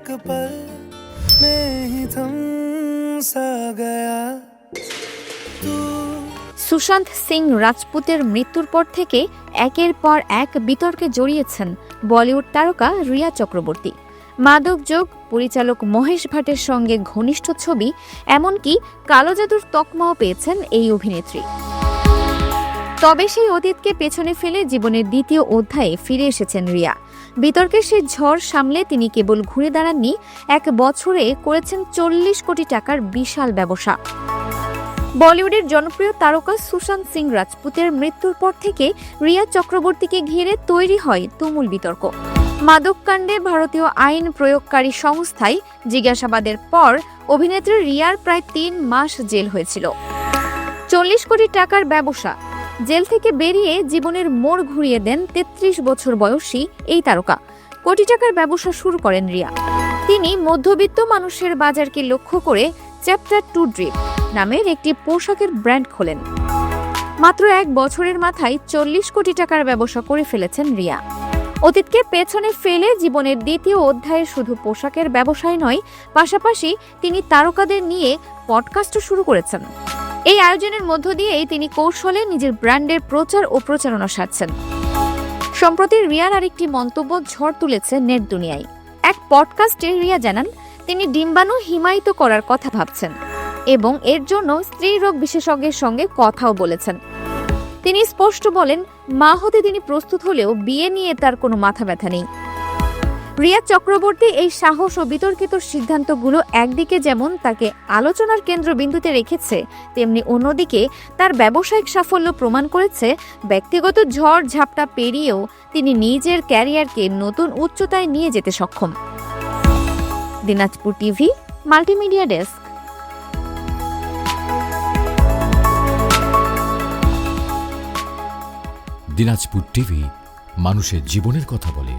एक पल में ही थम सा गया तू সুশান্ত সিং রাজপুতের মৃত্যুর পর থেকে একের পর এক বিতর্কে জড়িয়েছেন বলিউড তারকা রিয়া চক্রবর্তী মাদক যোগ পরিচালক মহেশ ভাটের সঙ্গে ঘনিষ্ঠ ছবি এমনকি কালো জাদুর তকমাও পেয়েছেন এই অভিনেত্রী তবে সেই অতীতকে পেছনে ফেলে জীবনের দ্বিতীয় অধ্যায়ে ফিরে এসেছেন রিয়া বিতর্কের সেই ঝড় সামলে তিনি কেবল ঘুরে দাঁড়াননি, এক বছরে করেছেন চল্লিশ কোটি টাকার বিশাল ব্যবসা। বলিউডের জনপ্রিয় তারকা সুশান্ত সিং রাজপুতের মৃত্যুর পর থেকে রিয়া চক্রবর্তীকে ঘিরে তৈরি হয় তুমুল বিতর্ক। মাদককাণ্ডে ভারতীয় আইন প্রয়োগকারী সংস্থায় জিজ্ঞাসাবাদের পর অভিনেত্রী রিয়ার প্রায় তিন মাস জেল হয়েছিল। চল্লিশ কোটি টাকার ব্যবসা জেল থেকে বেরিয়ে জীবনের মোড় ঘুরিয়ে দেন তেত্রিশ বছর বয়সী এই তারকা। কোটি টাকার ব্যবসা শুরু করেন রিয়া। তিনি মধ্যবিত্ত মানুষের বাজারকে লক্ষ্য করে চ্যাপ্টার টু ড্রিপ নামের একটি পোশাকের ব্র্যান্ড খোলেন। মাত্র এক বছরের মাথায় চল্লিশ কোটি টাকার ব্যবসা করে ফেলেছেন রিয়া। অতীতকে পেছনে ফেলে জীবনের দ্বিতীয় অধ্যায়ে শুধু পোশাকের ব্যবসায় নয়, পাশাপাশি তিনি তারকাদের নিয়ে পডকাস্টও শুরু করেছেন। এই আয়োজনের মধ্য দিয়েই তিনি কৌশলে নিজের ব্র্যান্ডের প্রচার ও প্রচারণা সারছেন। সম্প্রতি রিয়ার আরেকটি মন্তব্য ঝড় তুলেছে নেট দুনিয়ায়। এক পডকাস্টে রিয়া জানান, তিনি ডিম্বাণু হিমায়িত করার কথা ভাবছেন এবং এর জন্য স্ত্রী রোগ বিশেষজ্ঞের সঙ্গে কথাও বলেছেন। তিনি স্পষ্ট বলেন, মা হতে তিনি প্রস্তুত হলেও বিয়ে নিয়ে তার কোনো মাথা ব্যথা নেই। রিয়া চক্রবর্তী এই সাহস ও বিতর্কিত সিদ্ধান্তগুলো একদিকে যেমন তাকে আলোচনার কেন্দ্রবিন্দুতে রেখেছে, তেমনি অন্যদিকে তার ব্যবসায়িক সাফল্য প্রমাণ করেছে, ব্যক্তিগত ঝড় ঝাপটা পেরিয়েও তিনি নিজের ক্যারিয়ারকে নতুন উচ্চতায় নিয়ে যেতে সক্ষম। Dinajpur TV, multimedia desk. Dinajpur TV মানুষের জীবনের কথা বলে।